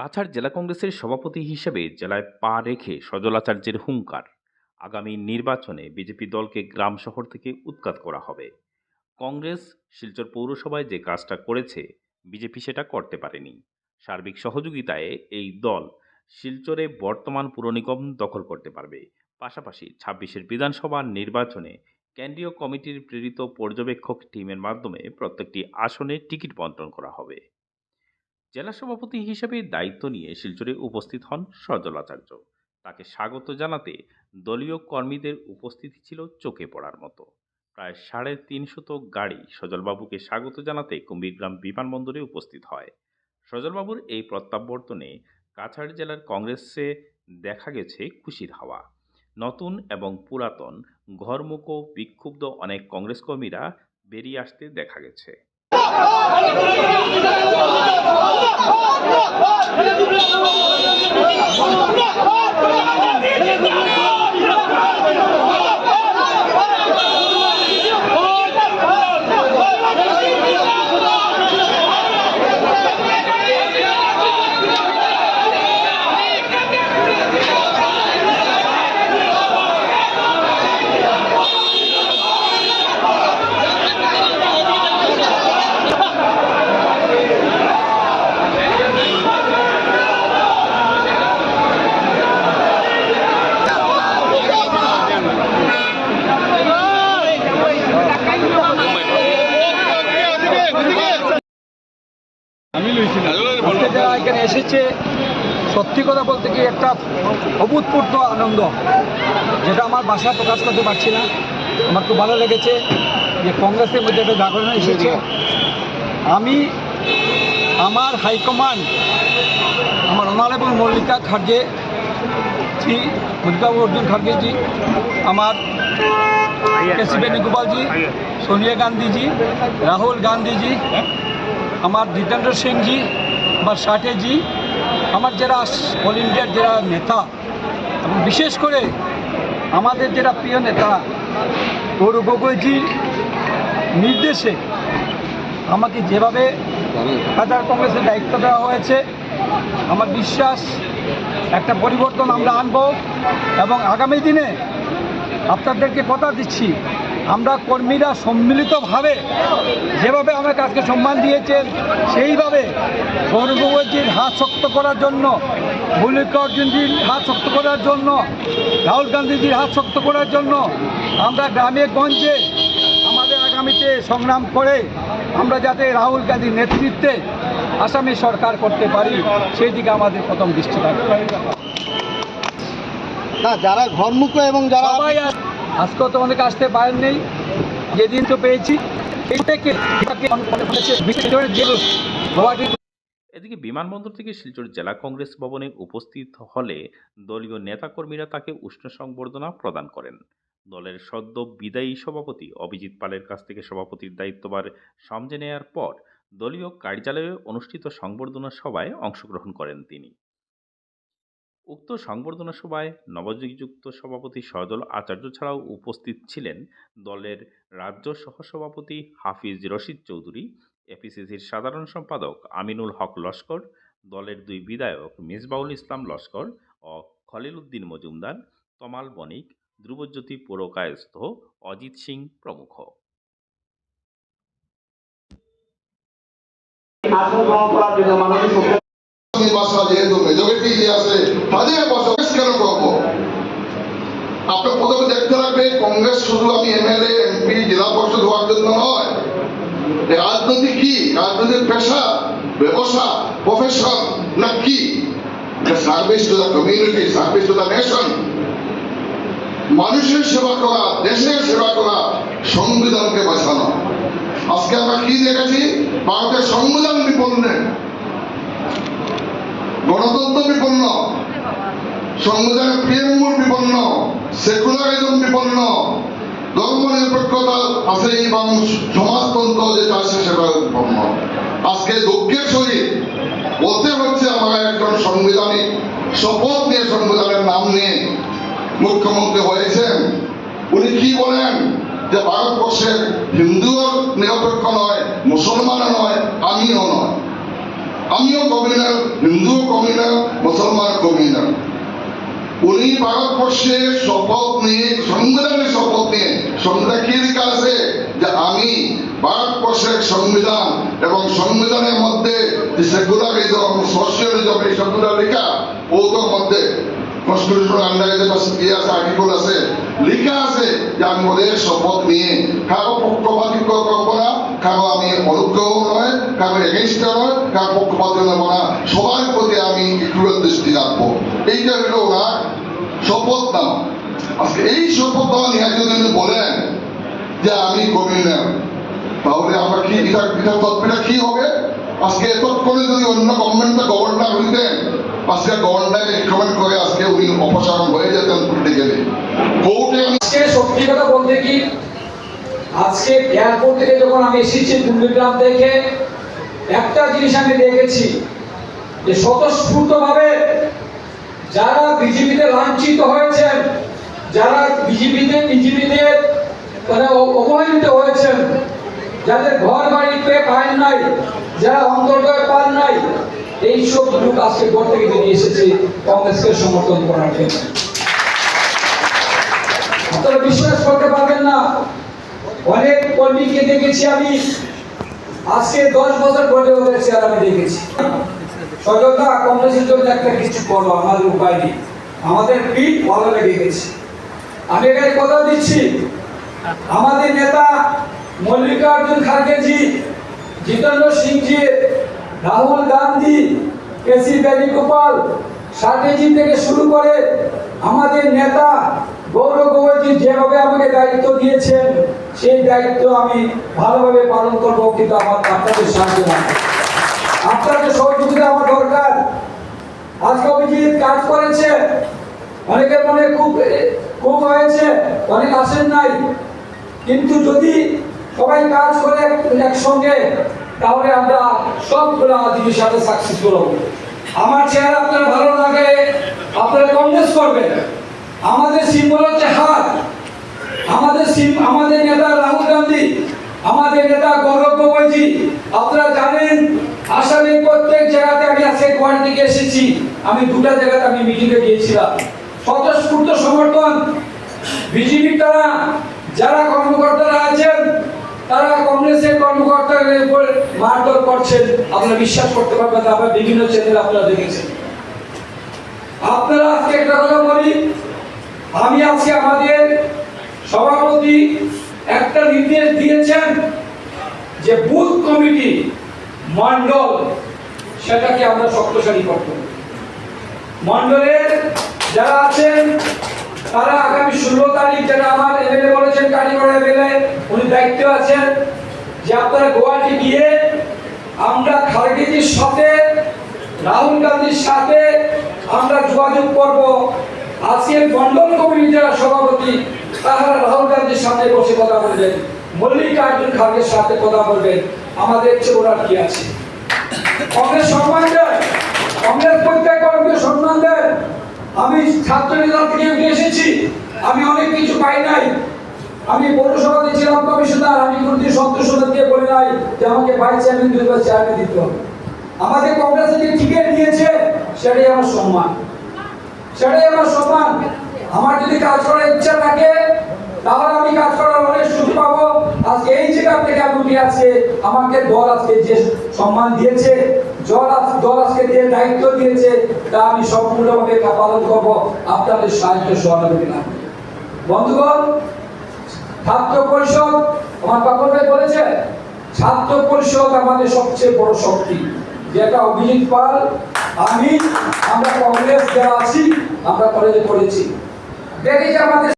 কাছাড় জেলা কংগ্রেসের সভাপতি হিসেবে জেলায় পা রেখে সজলাচার্যের হুঙ্কার। আগামী নির্বাচনে বিজেপি দলকে গ্রাম শহর থেকে উৎখাত করা হবে। কংগ্রেস শিলচর পৌরসভায় যে কাজটা করেছে, বিজেপি সেটা করতে পারেনি। সার্বিক সহযোগিতায় এই দল শিলচরে বর্তমান পুর নিগম দখল করতে পারবে। পাশাপাশি ছাব্বিশের বিধানসভা নির্বাচনে কেন্দ্রীয় কমিটির প্রেরিত পর্যবেক্ষক টিমের মাধ্যমে প্রত্যেকটি আসনে টিকিট বন্টন করা হবে। জেলা সভাপতি হিসেবে দায়িত্ব নিয়ে শিলচরে উপস্থিত হন সজলাচার্য তাকে স্বাগত জানাতে দলীয় কর্মীদের উপস্থিতি ছিল চোখে পড়ার মতো। প্রায় সাড়ে তিনশত গাড়ি সজলবাবুকে স্বাগত জানাতে কুম্ভীরগ্রাম বিমানবন্দরে উপস্থিত হয়। সজলবাবুর এই প্রত্যাবর্তনে কাছাড় জেলার কংগ্রেসে দেখা গেছে খুশির হাওয়া। নতুন এবং পুরাতন, ঘরমুখ বিক্ষুব্ধ অনেক কংগ্রেস কর্মীরা বেরিয়ে আসতে দেখা গেছে। আজকে এসেছে সত্যি কথা বলতে কি একটা অভূতপূর্ব আনন্দ যেটা আমার বাসায় প্রকাশ করতে পারছি না। আমার খুব ভালো লেগেছে যে কংগ্রেসের মধ্যে একটা জাগরণ এসেছে। আমি আমার হাইকমান্ড আমার অনারেবল মল্লিকা খার্গে জি মল্লিকাবু অর্জুন খার্গে জি আমার কেসি বেণুগোপাল জি সোনিয়া গান্ধী জি রাহুল গান্ধী জি আমার জিতেন্দ্র সিং জি আমার ষাটে জি আমার যারা অল ইন্ডিয়ার যারা নেতা, এবং বিশেষ করে আমাদের যারা প্রিয় নেতা, গৌরব গগৈজির নির্দেশে আমাকে যেভাবে কাতার কংগ্রেসের দায়িত্ব দেওয়া হয়েছে, আমার বিশ্বাস একটা পরিবর্তন আমরা আনব এবং আগামী দিনে আপনাদেরকে কথা দিচ্ছি। আমরা কর্মীরা সম্মিলিতভাবে যেভাবে আমাকে আজকে সম্মান দিয়েছেন সেইভাবে গৌরবজির হাত শক্ত করার জন্য মল্লিকা অর্জুনজির হাত শক্ত করার জন্য রাহুল গান্ধীজির হাত শক্ত করার জন্য আমরা গ্রামে গঞ্জে আমাদের আগামীতে সংগ্রাম করে আমরা যাতে রাহুল গান্ধীর নেতৃত্বে আসামি সরকার করতে পারি সেই দিকে আমাদের প্রথম দৃষ্টি থাকবে না যারা ঘরমুখ এবং যারা আজকেও অনেকে আসতে পারেন নেই যেদিন তো পেয়েছি। এদিকে বিমানবন্দর থেকে শিলচর জেলা কংগ্রেস ভবনে উপস্থিত হলে দলীয় নেতাকর্মীরা তাকে উষ্ণ সংবর্ধনা প্রদান করেন। দলের সদ্য বিদায়ী সভাপতি অভিজিৎ পালের কাছ থেকে সভাপতির দায়িত্বভার সামলে নেয়ার পর দলীয় কার্যালয়ে অনুষ্ঠিত সংবর্ধনা সভায় অংশগ্রহণ করেন তিনি। উক্ত সংবর্ধনা সভায় নবনিযুক্ত সভাপতি সজল আচার্য ছাড়াও উপস্থিত ছিলেন দলের রাজ্য সহসভাপতি হাফিজ রশিদ চৌধুরী এপিসিসির সাধারণ সম্পাদক আমিনুল হক লস্কর, দলের দুই বিধায়ক মিসবাউল ইসলাম লস্কর ও খলিল উদ্দিন মজুমদার, তমাল বণিক, ধ্রুবজ্যোতি পুরকায়স্থ, অজিত সিং প্রমুখ। মানুষের সেবা করা, দেশের সেবা করা, সংবিধানকে বাঁচানো। আজকে আমরা কি দেখেছি? ভারতের সংবিধান বিপন্নে। গণতন্ত্র বিপন্ন সংবিধানের প্রিয়ম্বর বিপন্ন, সেকুলারিজম বিপন্ন, ধর্ম নিরপেক্ষতা আছে এবং সমাজতন্ত্র যেটা আছে সেটা বিপন্ন আজকে দুঃখের সহিত বলতে হচ্ছে আমরা একজন সংবিধানিক শপথ নিয়ে সংবিধানের নাম নিয়ে মুখ্যমন্ত্রী হয়েছেন। উনি কি বলেন? যে ভারতবর্ষের হিন্দুও নিরপেক্ষ নয়, মুসলমানও নয়, আমিও নয়। আমিও কমিউনাল হিন্দুও কমিউনাল মুসলমান কমিউনাল উনি ভারতবর্ষের শপথ নিয়ে সংবিধানের শপথ নিয়ে সংবিধান কি লেখা আছে যে আমি ভারতবর্ষের সংবিধান এবং সংবিধানের মধ্যে সেকুলারিজম সোশিয়ালিজম এই সবগুলো লেখা, ওটার মধ্যে কনস্টিটিউশনাল আন্ডারে আছে আর্টিকেল আছে, লেখা আছে যে আমি ওদের শপথ নিয়ে কারও পক্ষপাতিত্ব করব না কারও আমি অনুগ্রহ নয়, কারও এগেনস্ট নয়, কারও পক্ষপাতিত্ব নেব না সবার প্রতি আমি ইকুয়াল দৃষ্টি রাখব। এইটা হলো ওরা শপথ নাম আজকে এই শপথ নেওয়া নিহাজ যদি বলেন যে আমি কমিউনাল তাহলে আমরা কি এটা এটা তৎপরটা কি হবে? আজকে তৎক্ষণে যদি অন্য গভর্নমেন্টটা গভর্নর হইতেন, আজকে গভর্নর রিকমেন্ড করে আজকে উনি অপসারণ হয়ে যেতেন পলিটিক্যালি কোর্টে আজকে সত্যি কথা বলতে কি আজকে এয়ারপোর্ট থেকে যখন আমি এসেছি কুম্ভগ্রাম থেকে একটা জিনিস আমি দেখেছি, যে স্বতঃস্ফূর্ত ভাবে যারা বিজেপিতে লাঞ্ছিত হয়েছেন, যারা বিজেপিতে বিজেপিতে মানে অ- অবহেলিত হয়েছেন, যাদের ঘর বাড়ি পেয়ে নাই, যারা অন্তর্দয় পান নাই, এই সব লোক আজকে ঘর থেকে বেরিয়ে এসেছে কংগ্রেসকে সমর্থন করার জন্য। আপনারা বিশ্বাস করতে পারবেন না অনেক কর্মীকে দেখেছি আমি। আজকে দশ বছর পরে ওদের চেহারা আমি দেখেছি। সজলদা কংগ্রেসের জন্য একটা কিছু করো, আমাদের উপায় নেই। আমাদের পিঠ ভালো লেগে গেছে। আমি এখানে কথা দিচ্ছি। আমাদের নেতা মল্লিকার্জুন খার্গেজি জিতেন্দ্র সিংজি রাহুল গান্ধী কেসি বেণুগোপাল সার্গেজি থেকে শুরু করে আমাদের নেতা গৌরব গগৈজি যেভাবে আমাকে দায়িত্ব দিয়েছেন সেই দায়িত্ব আমি ভালোভাবে পালন করব, কিন্তু আমার আপনাদের সাহায্য আপনাদের সহযোগিতা আমার দরকার। আজকে অভিজিৎ কাজ করেছে অনেকের মনে খুব খুব হয়েছে, অনেক আসেন নাই। কিন্তু যদি সবাই কাজ করে একসঙ্গে, তাহলে আমরা সবগুলো জিনিস সাথে সাকসেসফুল হব। আমার চেহারা আপনার ভালো লাগে, আপনারা কংগ্রেস করবেন। আমাদের সিম্বল হচ্ছে হাত। আমাদের আমাদের নেতা রাহুল গান্ধী, আমাদের নেতা গৌরব গগৈজি, আপনারা জানেন, আসামের প্রত্যেক জায়গাতে আমি আজকে গুয়াহাটি এসেছি। আমি দুটা জায়গাতে আমি মিটিংয়ে গিয়েছিলাম। স্বতঃস্ফূর্ত সমর্থন বিজেপি তারা যারা কর্মকর্তারা আছেন, তারা কংগ্রেসের কর্মকর্তাদের উপর মারধর করছেন। আপনারা বিশ্বাস করতে পারবেন আপনার বিভিন্ন চ্যানেল আপনারা দেখেছেন। আপনারা আজকে একটা কথা বলি, আমি আজকে আমাদের সভাপতি একটা নির্দেশ দিয়েছেন যে বুথ কমিটি মন্ডল, সেটাকে আমরা শক্তিশালী করতে হবে। মন্ডলের যারা আছেন, তারা আগামী ষোলো তারিখ যারা আমার এমএলএ বলেছেন কালীগড় এমএলএ উনি দায়িত্ব আছেন যে আপনারা গোয়াটি গিয়ে আমরা খালেদিজির সাথে, রাহুল গান্ধীর সাথে আমরা যোগাযোগ করব আজকে মন্ডল কমিটির যারা সভাপতি তারা রাহুল গান্ধীর সাথে বসে কথা বলবেন মল্লিকার্জুন খার্গের সাথে কথা বলবেন, আমাদের চেয়ে ওনার কি আছে? কংগ্রেস সম্মান দেয় কংগ্রেস প্রত্যেক কর্মীকে সম্মান দেয় আমি ছাত্র নেতা থেকে এসেছি, আমি অনেক কিছু পাই নাই। আমি পৌরসভাতে ছিলাম কমিশনার, আমি কোনদিন সন্তোষ দিয়ে বলি নাই যে আমাকে ভাইস চেয়ারম্যান দুইবার চেয়ারম্যান দিতে হবে। আমাদের কংগ্রেসে যে টিকিট দিয়েছে, সেটাই আমার সম্মান। সেটাই আমার সম্মান। আমার যদি কাজ করার ইচ্ছা থাকে, তাহলে আমি কাজ করার অনেক সুযোগ পাবো। আজকে এই জায়গা থেকে আমি আসছে আমাকে দল আজকে যে সম্মান দিয়েছে জল দল আজকে যে দায়িত্ব দিয়েছে, তা আমি সম্পূর্ণভাবে পালন করব। আপনাদের সাহায্য সহযোগিতা বন্ধুগণ, ছাত্র পরিষদ, আমার বাপন ভাই বলেছে ছাত্র পরিষদ আমাদের সবচেয়ে বড় শক্তি। যেটা অভিজিৎ পাল, আমি, আমরা কংগ্রেস যারা আছি, আমরা কলেজে পড়েছি। দেখি যে আমাদের